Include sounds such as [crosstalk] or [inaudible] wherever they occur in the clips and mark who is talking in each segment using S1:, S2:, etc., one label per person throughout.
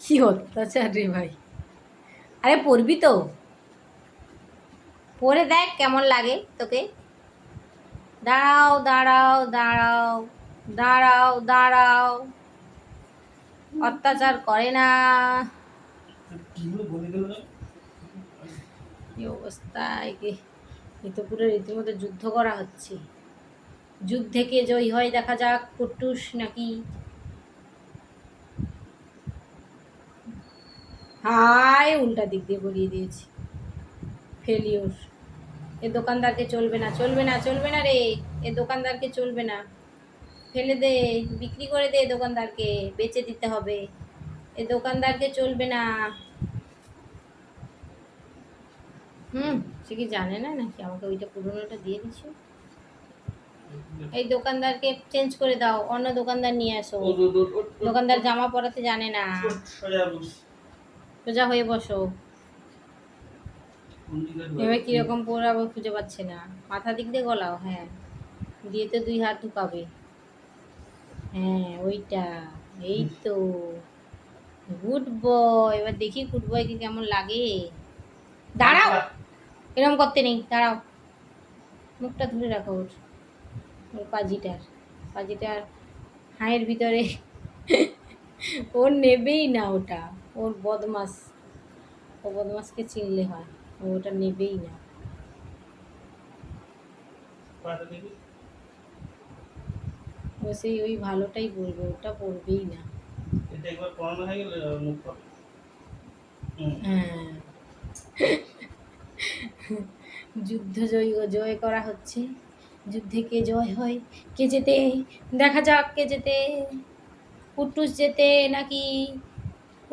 S1: কি অত্যাচার রে ভাই। আরে পড়বি তো। পরে দেখ কেমন লাগে তোকে। দাঁড়াও দাঁড়াও দাঁড়াও দাঁড়াও দাঁড়াও। অত্যাচার করে না।
S2: কিগুলো বলে গেল না
S1: কি অবস্থা একে। এ তো পুরো রীতিমতো যুদ্ধ করা হচ্ছে। যুদ্ধে কে জয়ী হয় দেখা যাক কুট্টুস নাকি হাই উল্টা দিক দিয়ে বলিয়ে দিয়েছি। ফেলিওর এ দোকানদারকে চলবে না চলবে না চলবে না রে। এ দোকানদারকে চলবে না। ফেলে দে বিক্রি করে দে দোকানদারকে বেচে দিতে হবে। এ দোকানদারকে চলবে না। হুম সে কি জানে না নাকি আমাকে ওইটা পুরোনোটা দিয়ে দিচ্ছে? এই দোকানদারকে চেঞ্জ করে দাও অন্য দোকানদার নিয়ে আসো। দোকানদার জামা পরাতে জানে না।
S2: সোজা
S1: হয়ে বসো। এবার কীরকম পরাবো খুঁজে পাচ্ছে না। মাথা দিক দিয়ে গলাও হ্যাঁ। দিয়ে তো দুই হাত ঢুকাবে। হ্যাঁ ওইটা, এই তো। গুড বয়, এবার দেখি গুড বয়কে কেমন লাগে। দাঁড়াও! এরকম করতে নেই, দাঁড়াও। মুখটা ধরে রাখো ওর ওর পাজিটার। পাজিটার হাঁয়ের ভিতরে। ওর নেবেই না ওটা। ওর বদমাস ও বদমাসকে চিনলে হয় ও ওটা নেবেই না। ও সেই ওই ভালোটাই বলবে ওটা পড়বেই না।
S2: হ্যাঁ
S1: যুদ্ধ জয় জয় করা হচ্ছে যুদ্ধে কে জয় হয় কে যেতে দেখা যাক কে যেতে কুটুস যেতে নাকি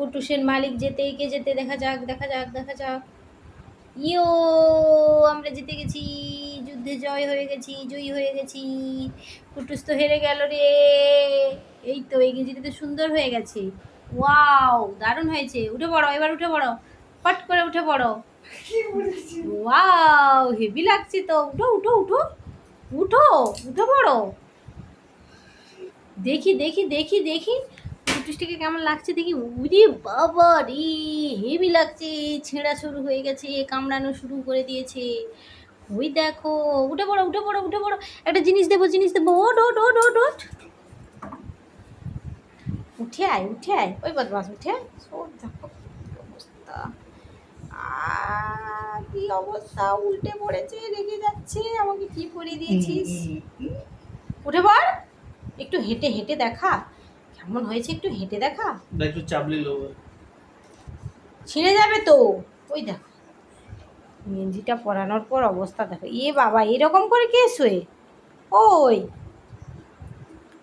S1: কুটুসের মালিক যেতে কে যেতে দেখা যাক দেখা যাক দেখা যাক। ইয়ো আমরা জিতে গেছি যুদ্ধে জয় হয়ে গেছি জয়ী হয়ে গেছি। কুটুস তো হেরে গেল রে। এই তো এই গেঞ্জিটা তো সুন্দর হয়ে গেছে। ওয়াও দারুণ হয়েছে। উঠে পড়ো এবার উঠে পড়ো। পট করে উঠে পড়ো। ওয়াও হেভি লাগছে তো। উঠো উঠো উঠো। উঠো উঠে পড়ো। দেখি দেখি দেখি দেখি। কুটুসটিকে কেমন লাগছে দেখি? উরে বাবা রে হেভি লাগছে। ছেঁড়া শুরু হয়ে গেছে কামড়ানো শুরু করে দিয়েছে। ওই দেখো উঠে পড়ো উঠে পড়ো উঠে পড়ো। একটা জিনিস দেবো জিনিস দেবো ওট ওট ওট ওট ওট উঠে আয় উঠে আয়। ওই বদমাস উঠে আয়। দেখো অবস্থা। কি অবস্থা? উল্টে পড়েছে রেগে যাচ্ছে। আমাকে কি করে দিয়েছিস? উঠে পড়। একটু হেঁটে হেঁটে দেখা। কেমন হয়েছে একটু হেঁটে দেখা?
S2: একটু চাপলি
S1: ছিঁড়ে যাবে তো। ওই দেখো। গেঞ্জিটা পরানোর পর অবস্থা দেখো। এ বাবা এরকম করে কে শোয়ে? ওই।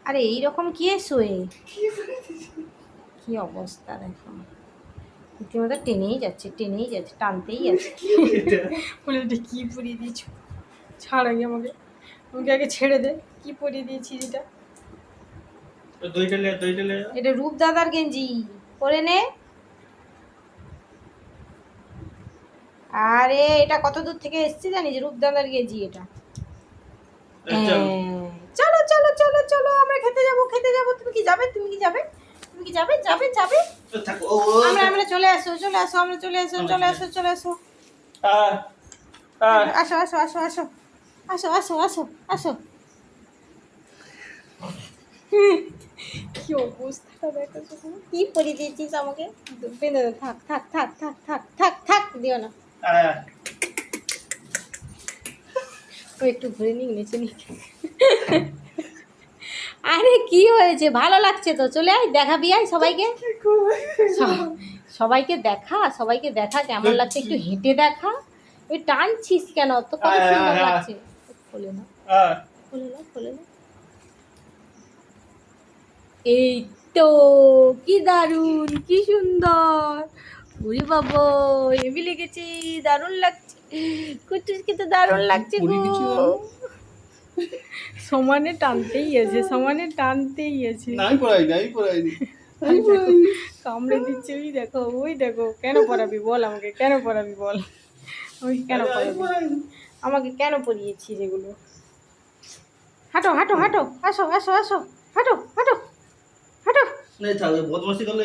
S1: আরে এইরকম কে শোয়ে? কি অবস্থা দেখো। রীতিমতো টেনেই যাচ্ছে টেনেই যাচ্ছে টানতেই যাচ্ছে বলে এটা কী পরিয়ে দিয়েছ? ছাড় আগে আমাকে। আমাকে আগে ছেড়ে দে। কী পরিয়ে দিয়েছি এটা?
S2: দইটা লে দইটা লে
S1: এটা রূপদাদার গেঞ্জি। পরে নে। আরে এটা কত দূর থেকে এসছে জানিস? রূপদাদার গেঞ্জি এটা। হ্যাঁ। চলো চলো চলো চলো আমরা খেতে যাব খেতে যাব। তুমি কি যাবে? তুমি কি যাবে? তুমি কি যাবে? যাবে যাবে। আমরা আমরা চলে আসো চলে আসো আমরা চলে আসো চলে আসো চলে আসো। আসো আসো আসো আসো। আসো আসো আসো আসো। কি অবস্থাটা দেখো কি দিয়েছিস আমাকে? বেঁধে থাক থাক থাক থাক থাক থাক থাক দিও না। ও একটু ঘুরে নিই নেচে নিই আরে কি হয়েছে? ভালো লাগছে তো? চলে আয় দেখাবি আয় সবাইকে। সবাইকে দেখা সবাইকে দেখা কেমন লাগছে? একটু হেঁটে দেখা। ওই টানছিস কেন? তো কত সুন্দর। লাগছে। খোলে না। খোলে না খোলে না। এই তো কি দারুণ কি সুন্দর। উরি বাবা হেভি লেগেছে দারুণ লাগছে। কুটুসকে তো দারুণ লাগছে গো। সমানে টানতেই আছে সমানে টানতেই আছে।
S2: নাই পড়াই নাই
S1: ওই দেখো, কামড়ে দিচ্ছে ওই দেখো ওই দেখো। কেন পড়াবি বল আমাকে কেন পড়াবি বল? আমাকে কেন পড়াবি? আমাকে কেন পড়িয়েছিস এগুলো? হাঁটো হাঁটো হাঁটো আসো আসো আসো হাঁটো হাঁটো। হাঁটো
S2: না থাক বদমাসি করলে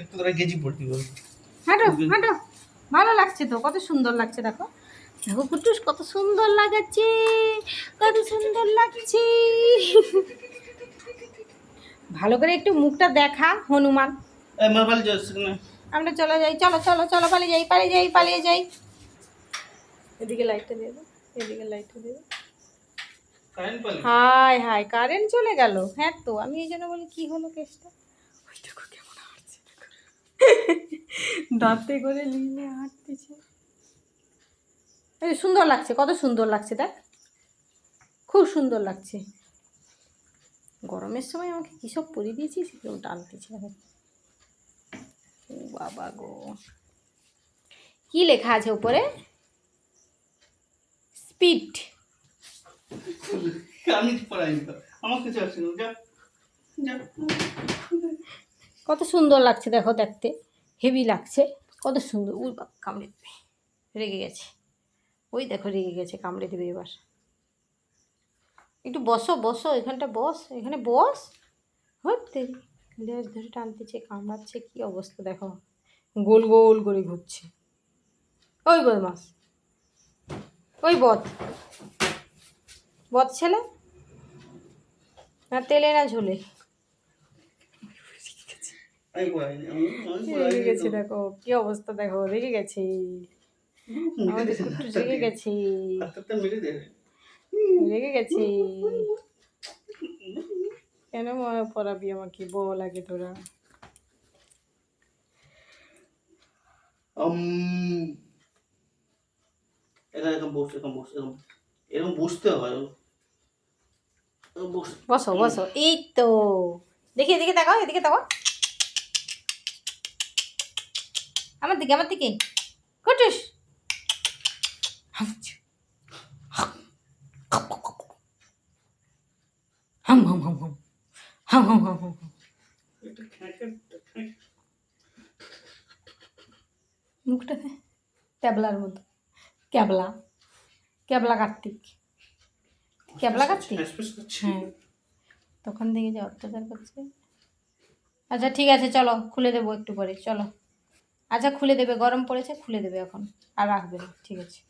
S2: একটু গেজি পড়তি বল।
S1: হাঁটো হাঁটো। ভালো লাগছে তো কত সুন্দর লাগছে দেখো। দেখো কুটুস কত সুন্দর লাগাচ্ছে কত সুন্দর লাগছে। ভালো করে একটু মুখটা দেখা হনুমান। আমরা চলে যাই চলো চলো চলো পালিয়ে যাই পালিয়ে যাই পালিয়ে যাই। এদিকে লাইটটা দেবো এদিকে লাইটটা
S2: পালি?
S1: হাই হাই কারেন্ট চলে গেল। হ্যাঁ তো আমি এই জন্য বলি কি হলো কেসটা ওই দেখো কেমন হাঁটছে [laughs] দাঁতে করে নিয়ে হাঁটতেছে। সুন্দর লাগছে কত সুন্দর লাগছে দেখ। খুব সুন্দর লাগছে। গরমের সময় আমাকে কী সব পরিয়ে দিয়েছিস কেউ টানতেছে ও বাবা গো। কি লেখা আছে উপরে? স্পিড।
S2: আমি আসছে যা যা।
S1: কত সুন্দর লাগছে, দেখো দেখতে। হেভি লাগছে। কত সুন্দর। উই বাপ, কামড়ে দেবে। রেগে গেছে। ওই দেখো রেগে গেছে, কামড়ে দেবে এবার। একটু বসো বসো, এখানটা বস, এখানে বস। হতে লেজ ধরে টানতেছে, কামড়াচ্ছে, কি অবস্থা দেখো। গোল গোল করে ঘুরছে। ওই বদমাস। ওই বদ। বদ ছেলে? না তেলে না ঝোলে
S2: আমি পড়াইনি আমি আমি
S1: রেগে গেছে দেখো কি অবস্থা দেখো রেগে গেছে। আমাদের কুট্টু রেগে গেছে। রেগে গেছে। কেন পড়াবি আমাকে? বল আগে তোরা।
S2: এরকম বস এরকম বস এরকম এরকম বসতে হয়। বসো
S1: বসো। এই তো। দেখি এদিকে তাকাও এদিকে তাকাও। আমার দিকে আমার দিকে কুটুস হাম হাম। মুখটা ক্যাবলার মতো ক্যাবলা ক্যাবলা কার্তিক ক্যাবলা কার্তিক হ্যাঁ তখন থেকে যে অত্যাচার করছে আচ্ছা ঠিক আছে চলো খুলে দেবো একটু পরে চলো আচ্ছা খুলে দেবে গরম পড়েছে খুলে দেবে এখন। আর রাখবে ঠিক আছে।